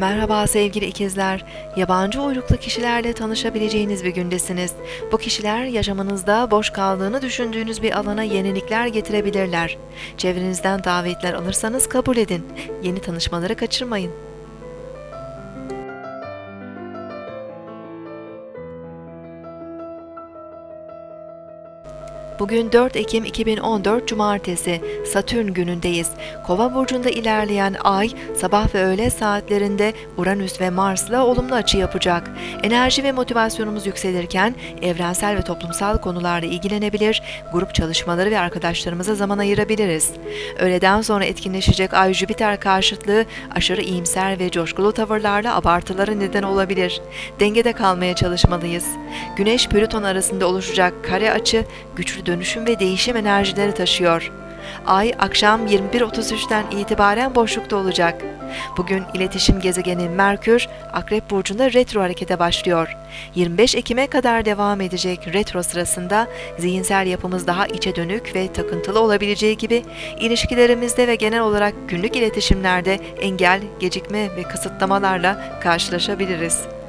Merhaba sevgili ikizler. Yabancı uyruklu kişilerle tanışabileceğiniz bir gündesiniz. Bu kişiler yaşamınızda boş kaldığını düşündüğünüz bir alana yenilikler getirebilirler. Çevrenizden davetler alırsanız kabul edin. Yeni tanışmaları kaçırmayın. Bugün 4 Ekim 2014 Cumartesi, Satürn günündeyiz. Kova burcunda ilerleyen ay sabah ve öğle saatlerinde Uranüs ve Mars'la olumlu açı yapacak. Enerji ve motivasyonumuz yükselirken evrensel ve toplumsal konularla ilgilenebilir, grup çalışmaları ve arkadaşlarımıza zaman ayırabiliriz. Öğleden sonra etkinleşecek ay Jüpiter karşıtlığı aşırı iyimser ve coşkulu tavırlarla abartılara neden olabilir. Dengede kalmaya çalışmalıyız. Güneş Plüton arasında oluşacak kare açı güçlü dönüşüm ve değişim enerjileri taşıyor. Ay akşam 21.33'ten itibaren boşlukta olacak. Bugün iletişim gezegeni Merkür, Akrep Burcu'nda retro harekete başlıyor. 25 Ekim'e kadar devam edecek retro sırasında zihinsel yapımız daha içe dönük ve takıntılı olabileceği gibi ilişkilerimizde ve genel olarak günlük iletişimlerde engel, gecikme ve kısıtlamalarla karşılaşabiliriz.